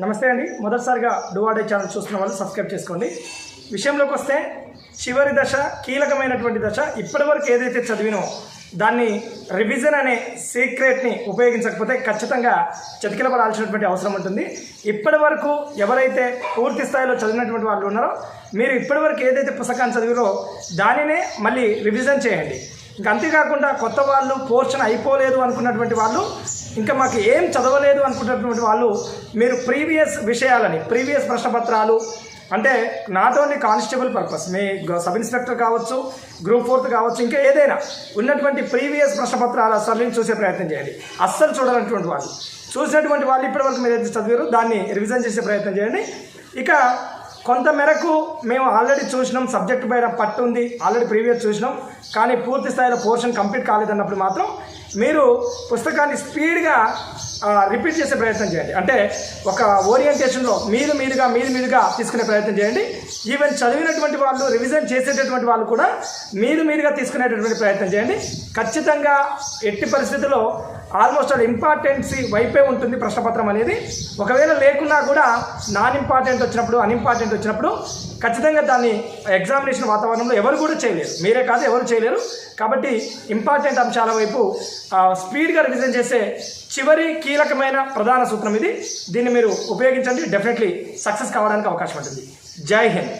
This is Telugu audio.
నమస్తే అండి. మొదటిసారిగా డువాడే ఛానల్ చూస్తున్న వాళ్ళు సబ్స్క్రైబ్ చేసుకోండి. విషయంలోకి వస్తే చివరి దశ కీలకమైనటువంటి దశ ఇప్పటివరకు ఏదైతే చదివినో దాన్ని రివిజన్ అనే సీక్రెట్ని ఉపయోగించకపోతే ఖచ్చితంగా చతికిలపడాల్సినటువంటి అవసరం ఉంటుంది. ఇప్పటి వరకు ఎవరైతే పూర్తి స్థాయిలో చదివినటువంటి వాళ్ళు ఉన్నారో మీరు ఇప్పటివరకు ఏదైతే పుస్తకాన్ని చదివిరో దానినే మళ్ళీ రివిజన్ చేయండి. ఇంకా అంతేకాకుండా కొత్త వాళ్ళు పోర్షన్ అయిపోలేదు అనుకున్నటువంటి వాళ్ళు ఇంకా మాకు ఏం చదవలేదు అనుకున్నటువంటి వాళ్ళు మీరు ప్రీవియస్ విషయాలని ప్రీవియస్ ప్రశ్నపత్రాలు అంటే నాట్ ఓన్లీ కానిస్టేబుల్ పర్పస్ మీ సబ్ ఇన్స్పెక్టర్ కావచ్చు గ్రూప్ ఫోర్త్ కావచ్చు ఇంకా ఏదైనా ఉన్నటువంటి ప్రీవియస్ ప్రశ్నపత్రాలు అసలు చూసే ప్రయత్నం చేయండి. అస్సలు చూడాలన్నటువంటి వాళ్ళు. చూసినటువంటి వాళ్ళు ఇప్పటివరకు మీరు ఏదైతే చదివారు దాన్ని రివిజన్ చేసే ప్రయత్నం చేయండి. ఇక కొంత మేరకు మేము ఆల్రెడీ చూసినాం సబ్జెక్ట్ పైన పట్టు ఉంది ఆల్రెడీ ప్రీవియస్ చూసినాం కానీ పూర్తి స్థాయిలో పోర్షన్ కంప్లీట్ కాలేదన్నప్పుడు మాత్రం మీరు పుస్తకాన్ని స్పీడ్గా రిపీట్ చేసే ప్రయత్నం చేయండి. అంటే ఒక ఓరియంటేషన్లో మీరు మీరుగా మీరు మీరుగా తీసుకునే ప్రయత్నం చేయండి. ఈవెన్ చదివినటువంటి వాళ్ళు రివిజన్ చేసేటటువంటి వాళ్ళు కూడా మీరు మీరుగా తీసుకునేటటువంటి ప్రయత్నం చేయండి. ఖచ్చితంగా ఎట్టి పరిస్థితుల్లో ఆల్మోస్ట్ ఆల్ ఇంపార్టెన్సీ వైపే ఉంటుంది ప్రశ్నపత్రం అనేది. ఒకవేళ లేకున్నా కూడా నాన్ ఇంపార్టెంట్ వచ్చినప్పుడు అన్ఇంపార్టెంట్ వచ్చినప్పుడు ఖచ్చితంగా దాన్ని ఎగ్జామినేషన్ వాతావరణంలో ఎవరు కూడా చేయలేరు. మీరే కాదు ఎవరు చేయలేరు. కాబట్టి ఇంపార్టెంట్ అంశాల వైపు స్పీడ్గా రివిజన్ చేసే చివరి కీలకమైన ప్రధాన సూత్రం ఇది. దీన్ని మీరు ఉపయోగించండి. డెఫినెట్లీ సక్సెస్ కావడానికి అవకాశం ఉంటుంది. జై హింద్.